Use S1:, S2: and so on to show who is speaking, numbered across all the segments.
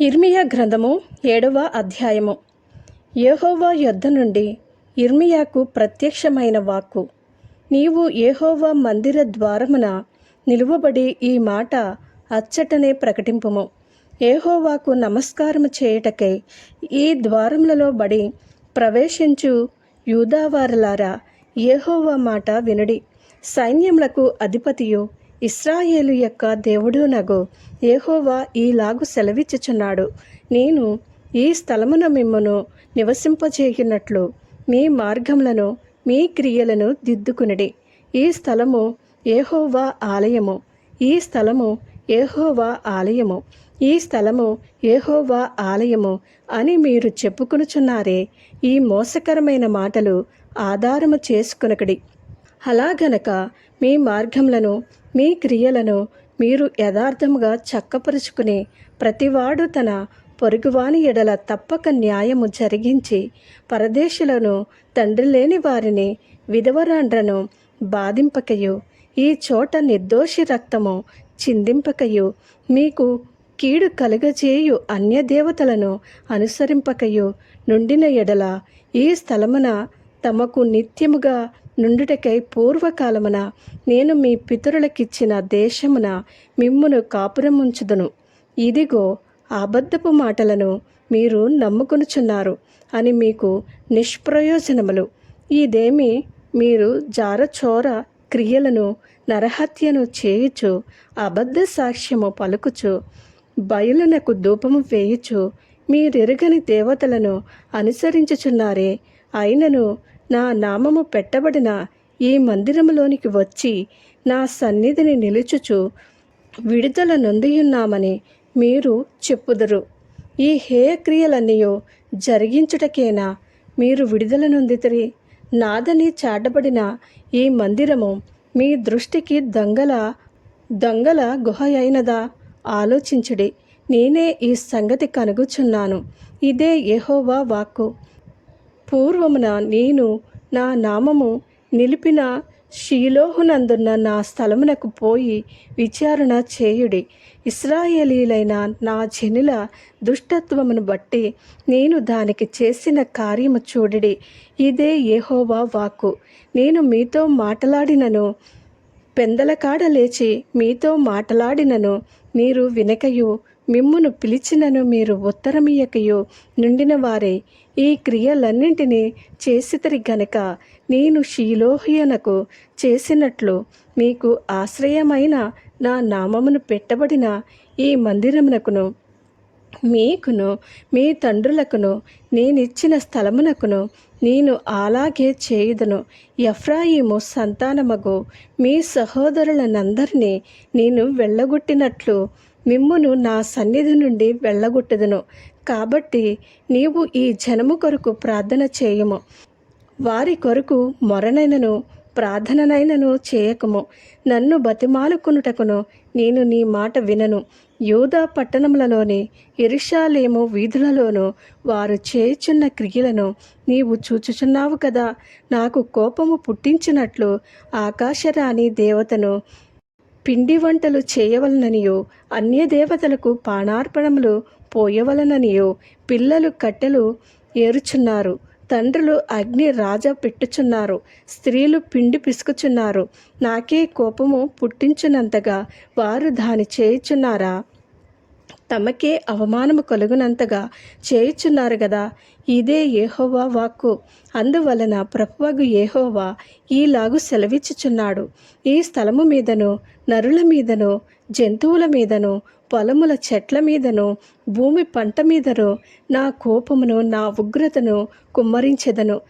S1: ఇర్మియా గ్రంథము ఏడవ అధ్యాయము. ఏహోవా యొద్ద నుండి ఇర్మియాకు ప్రత్యక్షమైన వాక్కు. నీవు ఏహోవా మందిర ద్వారమున నిలువబడి ఈ మాట అచ్చటనే ప్రకటింపుము. ఏహోవాకు నమస్కారము చేయుటకై ఈ ద్వారములలో బడి ప్రవేశించు యూదావారలారా ఏహోవా మాట వినుడి. సైన్యములకు అధిపతియు ఇస్రాయేలు యొక్క దేవుడు నగు. ఏహోవా ఈలాగు సెలవిచ్చుచున్నాడు. నేను ఈ స్థలమున మిమ్మను నివసింపచేయునట్లు మీ మార్గములను మీ క్రియలను దిద్దుకునిడి. ఈ స్థలము ఏహోవా ఆలయము. ఈ స్థలము ఏహోవా ఆలయము. ఈ స్థలము ఏహోవా ఆలయము అని మీరు చెప్పుకునుచున్నారే. ఈ మోసకరమైన మాటలు ఆధారము చేసుకొనకడి. అలాగనక మీ మార్గములను మీ క్రియలను మీరు యథార్థముగా చక్కపరుచుకుని ప్రతివాడు తన పొరుగువాని ఎడల తప్పక న్యాయము జరిగించి పరదేశులను తండ్రి లేని వారిని విధవరాండ్రను బాధింపకయు. ఈ చోట నిర్దోషి రక్తము చిందింపకయు. మీకు కీడు కలుగజేయు అన్య దేవతలను అనుసరింపకయు. నుండిన ఎడల ఈ స్థలమున తమకు నిత్యముగా నుండుటకై పూర్వకాలమున నేను మీ పితరులకిచ్చిన దేశమున మిమ్మును కాపురముంచుదును. ఇదిగో అబద్ధపు మాటలను మీరు నమ్ముకొనుచున్నారు అని మీకు నిష్ప్రయోజనములు. ఇదేమి? మీరు జారచోర క్రియలను నరహత్యను చేయుచు అబద్ధ సాక్ష్యము పలుకుచు బయలునకు ధూపము వేయుచు మీరెరుగని దేవతలను అనుసరించుచున్నారే. అయినను నా నామము పెట్టబడిన ఈ మందిరములోనికి వచ్చి నా సన్నిధిని నిలుచుచు విడుదల నొందియున్నామని మీరు చెప్పుదురు. ఈ హేయక్రియలన్నీ జరిగించుటకేనా మీరు విడుదల నొందితిరి? నాదని చాటబడిన ఈ మందిరము మీ దృష్టికి దొంగల దొంగల గుహ అయినదా ఆలోచించుడి. నేనే ఈ సంగతి కనుగుచున్నాను ఇదే యెహోవా వాక్కు. పూర్వమున నేను నా నామము నిలిపిన షీలోహునందున్న నా స్థలమునకు పోయి విచారణ చేయుడి. ఇస్రాయేలీలైన నా జనుల దుష్టత్వమును బట్టి నేను దానికి చేసిన కార్యము చూడిడి. ఇదే యెహోవా వాక్కు. నేను మీతో మాట్లాడినను పెందలకాడ లేచి మీతో మాట్లాడినను మీరు వినకయు. మిమ్మును పిలిచినను మీరు ఉత్తరమియకయు నుండిన వారే ఈ క్రియలన్నింటినీ చేసితరి గనక నేను షీలోహియనకు చేసినట్లు మీకు ఆశ్రయమైన నా నామమును పెట్టబడిన ఈ మందిరమునకును మీకును మీ తండ్రులకును నేనిచ్చిన స్థలమునకును నేను అలాగే చేయుదును. ఎఫ్రాయిము సంతానమగు మీ సహోదరులనందరినీ నేను వెళ్ళగొట్టినట్లు మిమ్మును నా సన్నిధి నుండి వెళ్ళగొట్టదును. కాబట్టి నీవు ఈ జనము కొరకు ప్రార్థన చేయము. వారి కొరకు మొరనైనను ప్రార్థననైనను చేయకము. నన్ను బతిమాలుకునుటకును నేను నీ మాట వినను. యూదా పట్టణములలోని ఇరుషాలేము వీధులలోనూ వారు చేయుచున్న క్రియలను నీవు చూచుచున్నావు కదా. నాకు కోపము పుట్టించినట్లు ఆకాశరాణి దేవతను పిండి వంటలు చేయవలననియో అన్య దేవతలకు పానార్పణములు పోయవలననియో పిల్లలు కట్టెలు ఏరుచున్నారు తండ్రులు అగ్ని రాజ పెట్టుచున్నారు స్త్రీలు పిండి పిసుకుచున్నారు. నాకే కోపము పుట్టించునంతగా వారు దాని చేయుచున్నారా? తమకే అవమానము కలుగునంతగా చేయుచున్నారు కదా ఇదే ఏహోవా వాక్కు. అందువలన ప్రభువగు ఏహోవా ఈలాగు సెలవిచ్చుచున్నాడు. ఈ స్థలము మీదను నరుల మీదను జంతువుల మీదను పొలముల చెట్ల మీదను భూమి పంట మీదను నా కోపమును నా ఉగ్రతను కుమ్మరించెదను.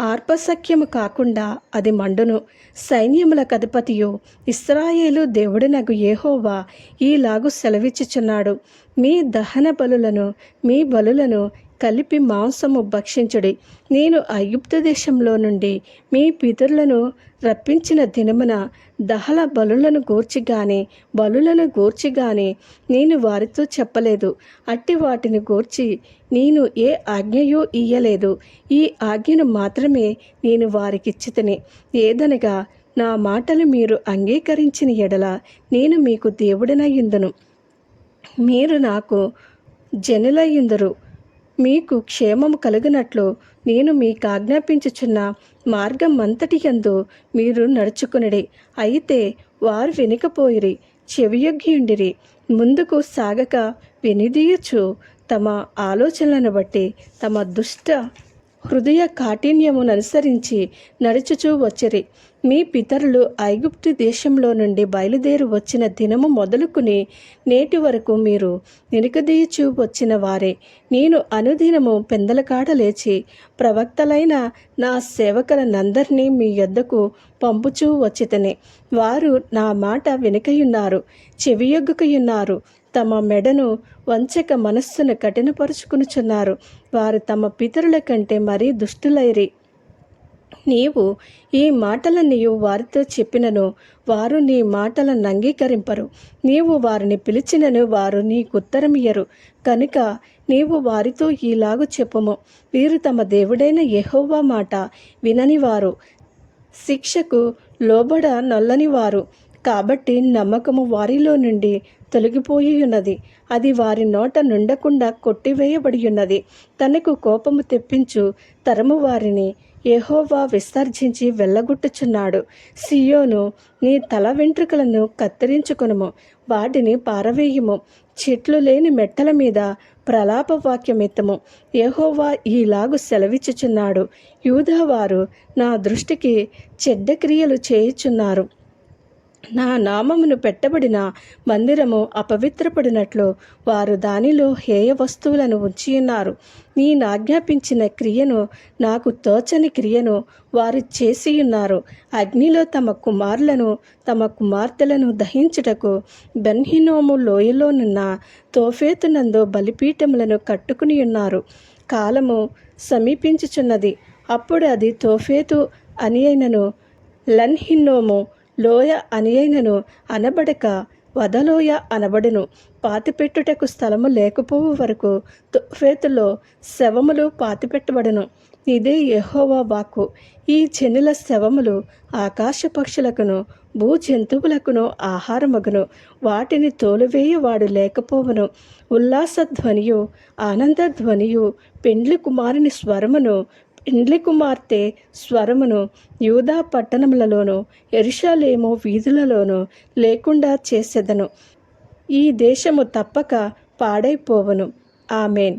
S1: ఆర్పసఖ్యము కాకుండా అది మండును. సైన్యముల కధిపతియు ఇస్రాయేలు దేవుడినగు ఏహోవా ఈలాగు సెలవిచ్చుచున్నాడు. మీ దహన బలులను మీ బలులను కలిపి మాంసము భక్షించుడి. నేను ఐగుప్తు దేశంలో నుండి మీ పితరులను రప్పించిన దినమున దహల బలులను గూర్చి గాని బలులను గూర్చి గాని నేను వారితో చెప్పలేదు. అట్టి వాటిని గూర్చి నేను ఏ ఆజ్ఞయో ఇయ్యలేదు. ఈ ఆజ్ఞను మాత్రమే నేను వారికిచ్చితని. ఏదనగా నా మాటలు మీరు అంగీకరించిన ఎడల నేను మీకు దేవుడనయ్యుందును. మీరు నాకు జనులయ్యిందరు. మీకు క్షేమము కలిగినట్లు నేను మీకు ఆజ్ఞాపించుచున్న మార్గం అంతటి యందు మీరు నడుచుకునడి. అయితే వారు వినకపోయిరి చెవియొగ్గియుండిరి ముందుకు సాగక వినిదీయచు తమ ఆలోచనలను బట్టి తమ దుష్ట హృదయ కాఠిన్యమును అనుసరించి నడుచుచూ వచ్చిరి. మీ పితరులు ఐగుప్తు దేశంలో నుండి బయలుదేరి వచ్చిన దినము మొదలుకుని నేటి వరకు మీరు నినకదీయచూ వచ్చిన వారే. నేను అనుదినము పెందలకాడ లేచి ప్రవక్తలైన నా సేవకులనందరినీ మీ యొద్దకు పంపుచూ వచ్చితనే. వారు నా మాట వెనుకయున్నారు చెవియొగ్గుకయున్నారు తమ మెడను వంచక మనస్సును కఠినపరుచుకునుచున్నారు. వారు తమ పితరుల కంటే మరీ దుష్టులైరి. నీవు ఈ మాటలన్నీ వారితో చెప్పినను వారు నీ మాటలను అంగీకరింపరు. నీవు వారిని పిలిచినను వారు నీకుత్తరమియరు కనుక నీవు వారితో ఈలాగు చెప్పుము. వీరు తమ దేవుడైన యహోవా మాట విననివారు. శిక్షకు లోబడ నొల్లనివారు కాబట్టి నమ్మకము వారిలో నుండి తొలగిపోయి ఉన్నది అది వారి నోట నుండకుండా కొట్టివేయబడి ఉన్నది తనకు కోపము తెప్పించు తరము వారిని యెహోవా విసర్జించి వెళ్ళగొట్టుచున్నాడు. సియోను నీ తల వెంట్రుకలను కత్తిరించుకునుము. వాటిని పారవేయుము. చెట్లు లేని మెట్టల మీద ప్రలాప వాక్యమెత్తము. యెహోవా ఈలాగు సెలవిచ్చుచున్నాడు. యూదావారు నా దృష్టికి చెడ్డ క్రియలు చేయుచున్నారు. నా నామమును పెట్టబడిన మందిరము అపవిత్రపడినట్లు వారు దానిలో హేయ వస్తువులను ఉంచియున్నారు నేను నాజ్ఞాపించిన క్రియను నాకు తోచని క్రియను వారు చేసియున్నారు అగ్నిలో తమ కుమారులను తమ కుమార్తెలను దహించుటకు బెన్హినోము లోయలోనున్న తోఫేతునందు బలిపీఠములను కట్టుకుని ఉన్నారు. కాలము సమీపించుచున్నది. అప్పుడు అది తోఫేతు అని అయినను లన్హిన్నోము లోయ అనియైనను అనబడక వదలోయ అనబడును. పాతిపెట్టుటకు స్థలము లేకపోవు వరకు తుఫేతులో శవములు పాతిపెట్టబడును. ఇదే యహోవా వాక్కు. ఈ చెన్నుల శవములు ఆకాశ పక్షులకును భూ జంతువులకును ఆహారమగును. వాటిని తోలువేయవాడు లేకపోవను. ఉల్లాస ధ్వనియు ఆనంద ధ్వనియు పెండ్లి కుమారుని స్వరమును ఇండ్లి కుమార్తె స్వరమును యూదా పట్టణములలోను ఎరుషాలేమో వీధులలోను లేకుండా చేసెదను. ఈ దేశము తప్పక పాడైపోవను. ఆమెన్.